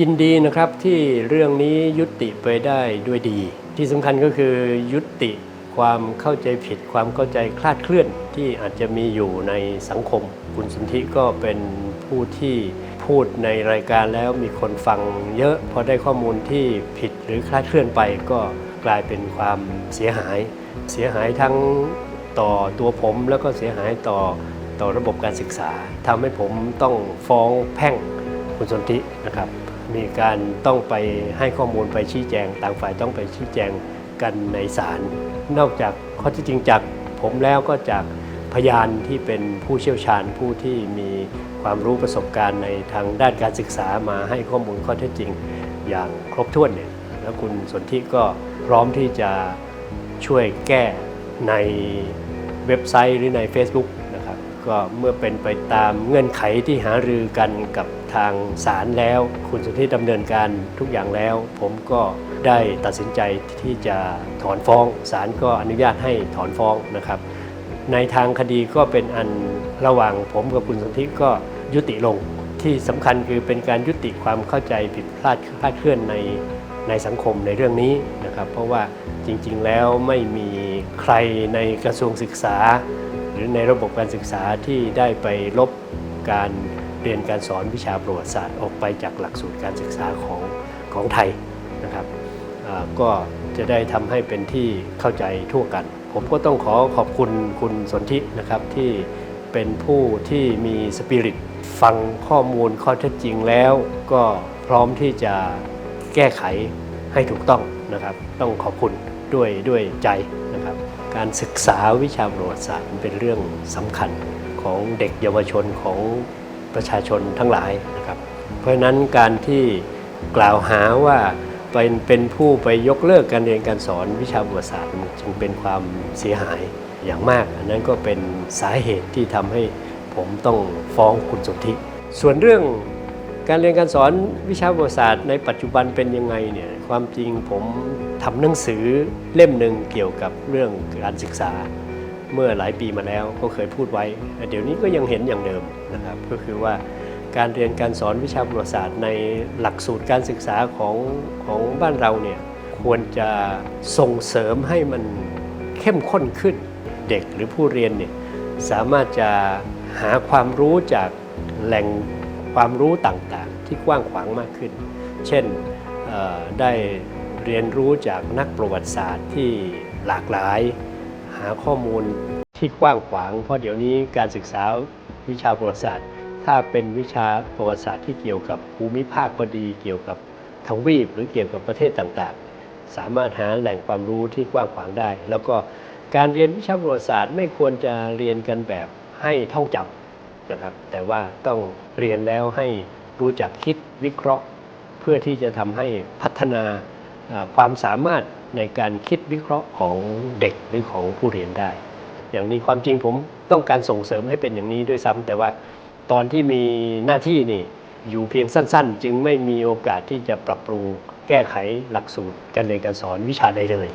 ยินดีนะครับที่เรื่องนี้ยุติไปได้ด้วยดี ที่สำคัญก็คือยุติความเข้าใจผิดความเข้าใจคลาดเคลื่อนที่อาจจะมีอยู่ในสังคม คุณสนธิก็เป็นผู้ที่พูดในรายการแล้วมีคนฟังเยอะพอได้ข้อมูลที่ผิดหรือคลาดเคลื่อนไปก็กลายเป็นความเสียหาย เสียหายทั้งต่อตัวผมแล้วก็เสียหายต่อต่อระบบการศึกษาทำให้ผมต้องฟ้องแพ่งคุณสนธินะครับ มีการต้องไปให้ข้อมูลไปชี้แจง ต่างฝ่ายต้องไปชี้แจงกันในศาลนอกจากข้อที่จริงจากผมแล้วก็จากพยานที่เป็นผู้เชี่ยวชาญผู้ที่มีความรู้ประสบการณ์ในทางด้านการศึกษามาให้ข้อมูลข้อเท็จจริงอย่างครบถ้วนเนี่ยแล้วคุณสนธิก็พร้อมที่จะช่วยแก้ในเว็บไซต์หรือใน Facebook ก็เมื่อเป็นไปตามเงื่อนไขที่หารือกันกับทางศาลแล้ว คุณสุทธิดำเนินการทุกอย่างแล้ว ผมก็ได้ตัดสินใจที่จะถอนฟ้องศาลก็อนุญาตให้ถอนฟ้องนะครับ ในทางคดีก็เป็นอันระหว่างผมกับคุณสนธิก็ยุติลง ที่สำคัญคือเป็นการยุติความเข้าใจผิดพลาดคลาดเคลื่อนในในสังคมในเรื่องนี้นะครับ เพราะว่าจริงๆแล้วไม่มีใครในกระทรวงศึกษา หรือในระบบการศึกษาที่ได้ไปลบการเรียนการสอนวิชาประวัติศาสตร์ออกไปจากหลักสูตรการศึกษาของของไทยนะครับก็จะได้ทำให้เป็นที่เข้าใจทั่วกัน ผมก็ต้องขอขอบคุณคุณสนธินะครับที่เป็นผู้ที่มีสปิริตฟังข้อมูลข้อเท็จจริงแล้ว ก็พร้อมที่จะแก้ไขให้ถูกต้องนะครับ ต้องขอบคุณด้วยด้วยใจ การศึกษาวิชาประวัติศาสตร์เป็นเรื่องสำคัญของเด็กเยาวชนของประชาชนทั้งหลายนะครับ เพราะฉะนั้นการที่กล่าวหาว่าเป็นเป็นผู้ไปยกเลิกการเรียนการสอนวิชาประวัติศาสตร์จึงเป็นความเสียหายอย่างมาก อันนั้นก็เป็นสาเหตุที่ทำให้ผมต้องฟ้องคุณสนธิ ส่วนเรื่อง การเรียนการสอนวิชาประวัติศาสตร์ในปัจจุบันเป็นยังไงเนี่ยความจริงผมทำหนังสือเล่มหนึ่งเกี่ยวกับเรื่องการศึกษา เมื่อหลายปีมาแล้วก็เคยพูดไว้ เดี๋ยวนี้ก็ยังเห็นอย่างเดิมนะครับก็คือว่าการเรียนการสอนวิชาประวัติศาสตร์ในหลักสูตรการศึกษาของของบ้านเราเนี่ยควรจะส่งเสริมให้มันเข้มข้นขึ้นเด็กหรือผู้เรียนเนี่ยสามารถจะหาความรู้จากแหล่ง ความรู้ต่างๆ ที่กว้างขวางมากขึ้น เช่นได้เรียนรู้จากนักประวัติศาสตร์ที่หลากหลาย หาข้อมูลที่กว้างขวาง เพราะเดี๋ยวนี้การศึกษาวิชาประวัติศาสตร์ ถ้าเป็นวิชาประวัติศาสตร์ที่เกี่ยวกับภูมิภาคก็ดี เกี่ยวกับทวีปหรือเกี่ยวกับประเทศต่างๆ สามารถหาแหล่งความรู้ที่กว้างขวางได้ แล้วก็การเรียนวิชาประวัติศาสตร์ไม่ควรจะเรียนกันแบบให้ท่องจำ นะครับแต่ว่าต้องเรียนแล้วให้รู้จักคิดวิเคราะห์ เพื่อที่จะทำให้พัฒนาความสามารถในการคิดวิเคราะห์ของเด็กหรือของผู้เรียนได้ อย่างนี้ความจริงผมต้องการส่งเสริมให้เป็นอย่างนี้ด้วยซ้ำแต่ว่าตอนที่มีหน้าที่นี่อยู่เพียงสั้น ๆ จึงไม่มีโอกาสที่จะปรับปรุงแก้ไขหลักสูตรการเรียนการสอนวิชาใดเลย